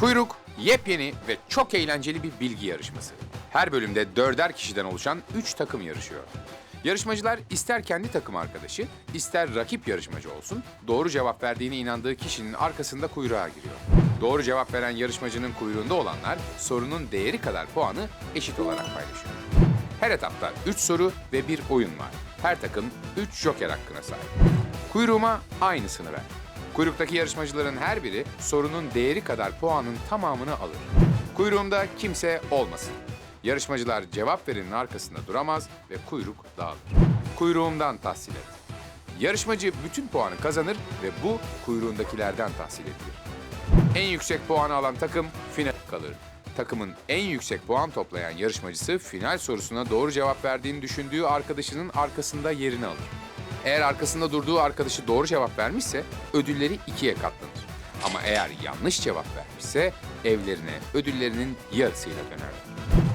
Kuyruk, yepyeni ve çok eğlenceli bir bilgi yarışması. Her bölümde dörder kişiden oluşan 3 takım yarışıyor. Yarışmacılar ister kendi takım arkadaşı, ister rakip yarışmacı olsun, doğru cevap verdiğine inandığı kişinin arkasında kuyruğa giriyor. Doğru cevap veren yarışmacının kuyruğunda olanlar sorunun değeri kadar puanı eşit olarak paylaşıyor. Her etapta 3 soru ve bir oyun var. Her takım 3 joker hakkına sahip. Kuyruğuma aynısını ver. Kuyruktaki yarışmacıların her biri sorunun değeri kadar puanın tamamını alır. Kuyruğumda kimse olmasın. Yarışmacılar cevap verenin arkasında duramaz ve kuyruk dağılır. Kuyruğumdan tahsil et. Yarışmacı bütün puanı kazanır ve bu kuyruğundakilerden tahsil edilir. En yüksek puanı alan takım final kalır. Takımın en yüksek puan toplayan yarışmacısı final sorusuna doğru cevap verdiğini düşündüğü arkadaşının arkasında yerini alır. Eğer arkasında durduğu arkadaşı doğru cevap vermişse ödülleri ikiye katlanır. Ama eğer yanlış cevap vermişse evlerine ödüllerinin yarısıyla dönerler.